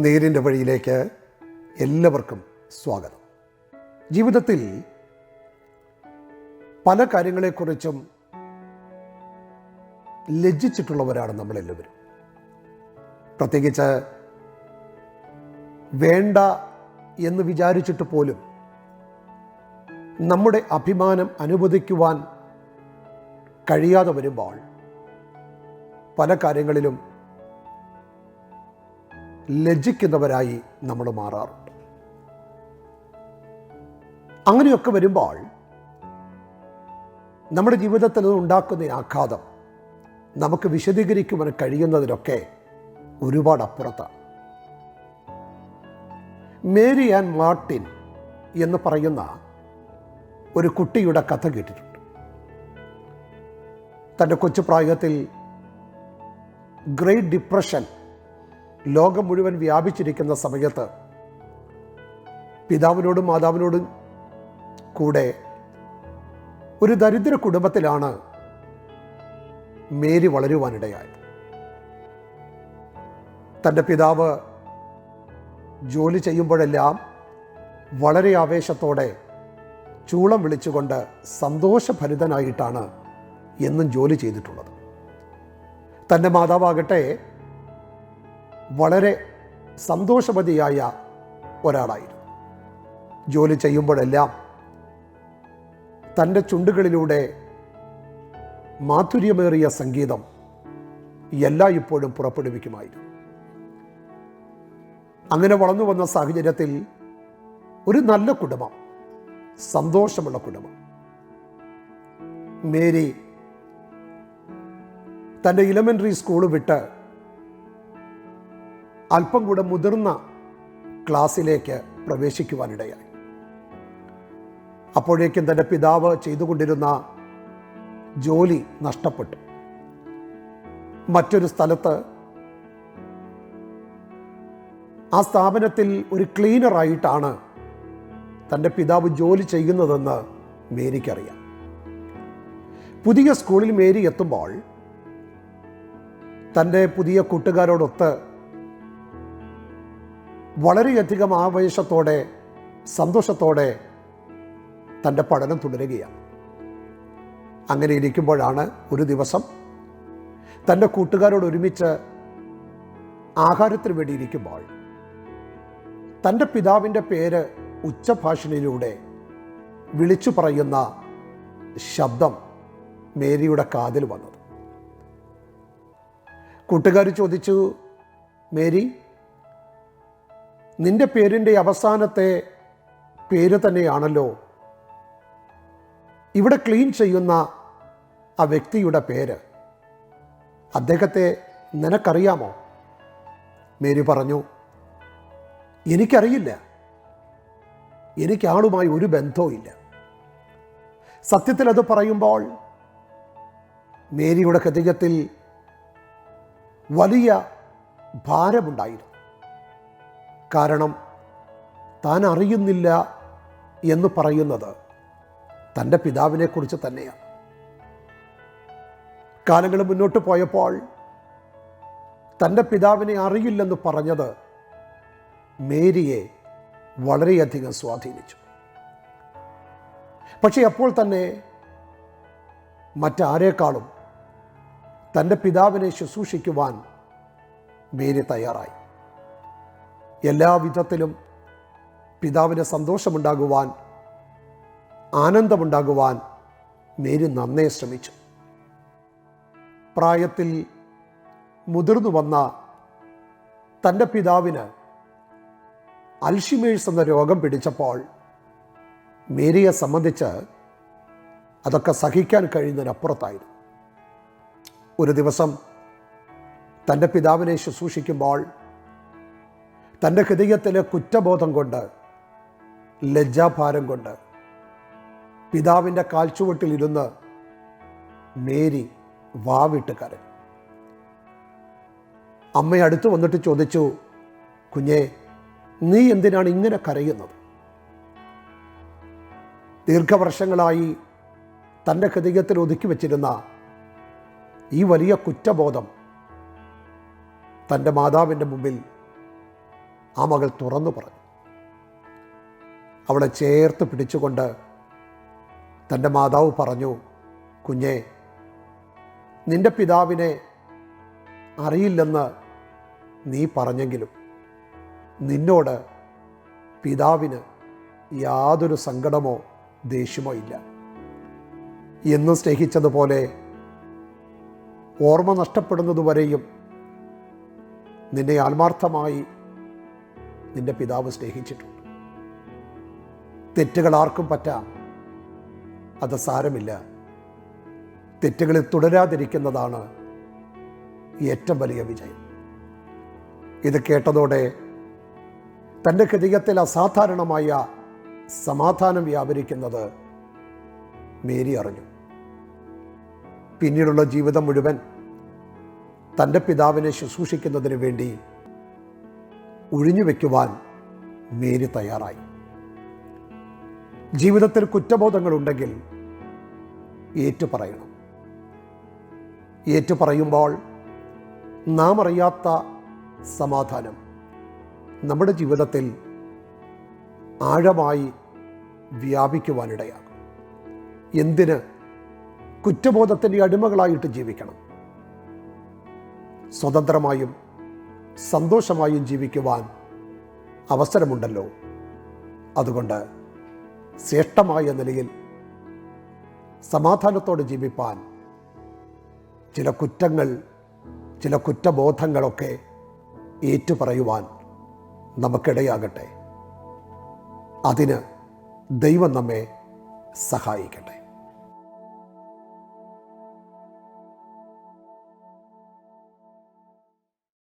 നേരിന്റെ വഴിയിലേക്ക് എല്ലാവർക്കും സ്വാഗതം. ജീവിതത്തിൽ പല കാര്യങ്ങളെക്കുറിച്ചും ലജ്ജിച്ചിട്ടുള്ളവരാണ് നമ്മളെല്ലാവരും. പ്രത്യേകിച്ച് വേണ്ട എന്ന് വിചാരിച്ചിട്ട് പോലും നമ്മുടെ അഭിമാനം അനുവദിക്കുവാൻ കഴിയാതെ വരുമ്പോൾ പല കാര്യങ്ങളിലും ലജ്ജിക്കുന്നവരായി നമ്മൾ മാറാറുണ്ട്. അങ്ങനെയൊക്കെ വരുമ്പോൾ നമ്മുടെ ജീവിതത്തിൽ ഉണ്ടാക്കുന്ന ആഘാതം നമുക്ക് വിശദീകരിക്കുവാൻ കഴിയുന്നതിനൊക്കെ ഒരുപാട് അപ്പുറത്താണ്. മേരി ആൻഡ് മാർട്ടിൻ എന്ന് പറയുന്ന ഒരു കുട്ടിയുടെ കഥ കേട്ടിട്ടുണ്ട്. തന്റെ കൊച്ചുപ്രായത്തിൽ ഗ്രേറ്റ് ഡിപ്രഷൻ ലോകം മുഴുവൻ വ്യാപിച്ചിരിക്കുന്ന സമയത്ത് പിതാവിനോടും മാതാവിനോടും കൂടെ ഒരു ദരിദ്ര കുടുംബത്തിലാണ് മേരി വളരുവാനിടയായത്. തന്റെ പിതാവ് ജോലി ചെയ്യുമ്പോഴെല്ലാം വളരെ ആവേശത്തോടെ ചൂളം വിളിച്ചുകൊണ്ട് സന്തോഷഭരിതനായിട്ടാണ് എന്നും ജോലി ചെയ്തിട്ടുള്ളത്. തന്റെ മാതാവാകട്ടെ വളരെ സന്തോഷവതിയായ ഒരാളായിരുന്നു. ജോലി ചെയ്യുമ്പോഴെല്ലാം തന്റെ ചുണ്ടുകളിലൂടെ മാധുര്യമേറിയ സംഗീതം എല്ലാ ഇപ്പോഴും പുറപ്പെടുവിക്കുമായിരുന്നു. അങ്ങനെ വളർന്നു വന്ന സാഹചര്യത്തിൽ ഒരു നല്ല കുടുംബം സന്തോഷമുള്ള കുടുംബം. മേരി തന്റെ ഇലമെന്ററി സ്കൂൾ വിട്ട് അല്പം കൂടെ മുതിർന്ന ക്ലാസ്സിലേക്ക് പ്രവേശിക്കുവാനിടയായി. അപ്പോഴേക്കും തന്റെ പിതാവ് ചെയ്തുകൊണ്ടിരുന്ന ജോലി നഷ്ടപ്പെട്ടു. മറ്റൊരു സ്ഥലത്ത് ആ സ്ഥാപനത്തിൽ ഒരു ക്ലീനറായിട്ടാണ് തന്റെ പിതാവ് ജോലി ചെയ്യുന്നതെന്ന് മേരിക്കറിയാം. പുതിയ സ്കൂളിൽ മേരി എത്തുമ്പോൾ തന്റെ പുതിയ കൂട്ടുകാരോടൊത്ത് വളരെയധികം ആവേശത്തോടെ സന്തോഷത്തോടെ തന്റെ പഠനം തുടരുകയാണ്. അങ്ങനെ ഇരിക്കുമ്പോഴാണ് ഒരു ദിവസം തന്റെ കൂട്ടുകാരോട് ഒരുമിച്ച് ആഹാരത്തിന് വേണ്ടി ഇരിക്കുമ്പോൾ തന്റെ പിതാവിന്റെ പേര് ഉച്ചഭാഷണിയിലൂടെ വിളിച്ചു പറയുന്ന ശബ്ദം മേരിയുടെ കാതിൽ വന്നത്. കൂട്ടുകാർ ചോദിച്ചു മേരി നിന്റെ പേരിന്റെ അവസാനത്തെ പേര് തന്നെയാണല്ലോ. ഇവിടെ ക്ലീൻ ചെയ്യുന്ന ആ വ്യക്തിയുടെ പേര്. അദ്ദേഹത്തെ നിനക്കറിയാമോ? മേരി പറഞ്ഞു എനിക്കറിയില്ല. എനിക്ക് ആളുമായി ഒരു ബന്ധവുമില്ല സത്യത്തിൽ അത് പറയുമ്പോൾ മേരിയുടെ ഹൃദയത്തിൽ വലിയ ഭാരമുണ്ടായിരുന്നു. കാരണം താൻ അറിയുന്നില്ല എന്ന് പറയുന്നത് തന്റെ പിതാവിനെക്കുറിച്ച് തന്നെയാണ്. കാലങ്ങൾ മുന്നോട്ട് പോയപ്പോൾ തന്റെ പിതാവിനെ അറിയില്ലെന്ന് പറഞ്ഞത് മേരിയെ വളരെയധികം സ്വാധീനിച്ചു. പക്ഷേ അപ്പോൾ തന്നെ മറ്റാരേക്കാളും തന്റെ പിതാവിനെ ശുശ്രൂഷിക്കുവാൻ മേരി തയ്യാറായി. എല്ലാ വിധത്തിലും പിതാവിന് സന്തോഷമുണ്ടാകുവാൻ ആനന്ദമുണ്ടാകുവാൻ മേരി നന്നേ ശ്രമിച്ചു. പ്രായത്തിൽ മുതിർന്നു വന്ന തന്റെ പിതാവിന് അൽഷിമേഴ്സ് എന്ന രോഗം പിടിച്ചപ്പോൾ മേരിയെ സംബന്ധിച്ച് അതൊക്കെ സഹിക്കാൻ കഴിയുന്നതിനപ്പുറത്തായിരുന്നു. ഒരു ദിവസം തന്റെ പിതാവിനെ ശുശ്രൂഷിക്കുമ്പോൾ തന്റെ ഹൃദയത്തിലെ കുറ്റബോധം കൊണ്ട് ലജ്ജാഭാരം കൊണ്ട് പിതാവിന്റെ കാൽച്ചുവട്ടിലിരുന്ന് മേരി വാവിട്ട് കരഞ്ഞു. അമ്മ അടുത്ത് വന്നിട്ട് ചോദിച്ചു കുഞ്ഞെ നീ എന്തിനാണ് ഇങ്ങനെ കരയുന്നത്? ദീർഘവർഷങ്ങളായി തന്റെ ഹൃദയത്തിൽ ഒതുക്കി വച്ചിരുന്ന ഈ വലിയ കുറ്റബോധം തന്റെ മാതാവിന്റെ മുമ്പിൽ ആ മകൾ തുറന്നു പറഞ്ഞു. അവളെ ചേർത്ത് പിടിച്ചുകൊണ്ട് തന്റെ മാതാവ് പറഞ്ഞു കുഞ്ഞെ നിന്റെ പിതാവിനെ അറിയില്ലെന്ന് നീ പറഞ്ഞെങ്കിലും നിന്നോട് പിതാവിന് യാതൊരു സങ്കടമോ ദേഷ്യമോ ഇല്ല. എന്ന് സ്നേഹിച്ചതുപോലെ ഓർമ്മ നഷ്ടപ്പെടുന്നതുവരെയും നിന്നെ ആത്മാർത്ഥമായി നിന്റെ പിതാവ് സ്നേഹിച്ചിട്ടുണ്ട്. തെറ്റുകൾ ആർക്കും പറ്റാം അത് സാരമില്ല. തെറ്റുകളിൽ തുടരാതിരിക്കുന്നതാണ് ഏറ്റവും വലിയ വിജയം. ഇത് കേട്ടതോടെ തന്റെ ഹൃദയത്തിൽ അസാധാരണമായ സമാധാനം വ്യാപരിക്കുന്നത് മേരി അറിഞ്ഞു. പിന്നീടുള്ള ജീവിതം മുഴുവൻ തന്റെ പിതാവിനെ ശുശ്രൂഷിക്കുന്നതിന് വേണ്ടി ഒഴിഞ്ഞു വയ്ക്കുവാൻ മേരി തയ്യാറായി. ജീവിതത്തിൽ കുറ്റബോധങ്ങളുണ്ടെങ്കിൽ ഏറ്റുപറയണം. ഏറ്റുപറയുമ്പോൾ നാം അറിയാത്ത സമാധാനം നമ്മുടെ ജീവിതത്തിൽ ആഴമായി വ്യാപിക്കുവാനിടയാകും. എന്തിന്? കുറ്റബോധത്തിന്റെ അടിമകളായിട്ട് ജീവിക്കണം. സ്വതന്ത്രമായും സന്തോഷമായും ജീവിക്കുവാൻ അവസരമുണ്ടല്ലോ. അതുകൊണ്ട് ശ്രേഷ്ഠമായ നിലയിൽ സമാധാനത്തോടെ ജീവിപ്പാൻ ചില കുറ്റങ്ങൾ ചില കുറ്റബോധങ്ങളൊക്കെ ഏറ്റുപറയുവാൻ നമുക്കിടയാകട്ടെ. അതിന് ദൈവം നമ്മെ സഹായിക്കട്ടെ.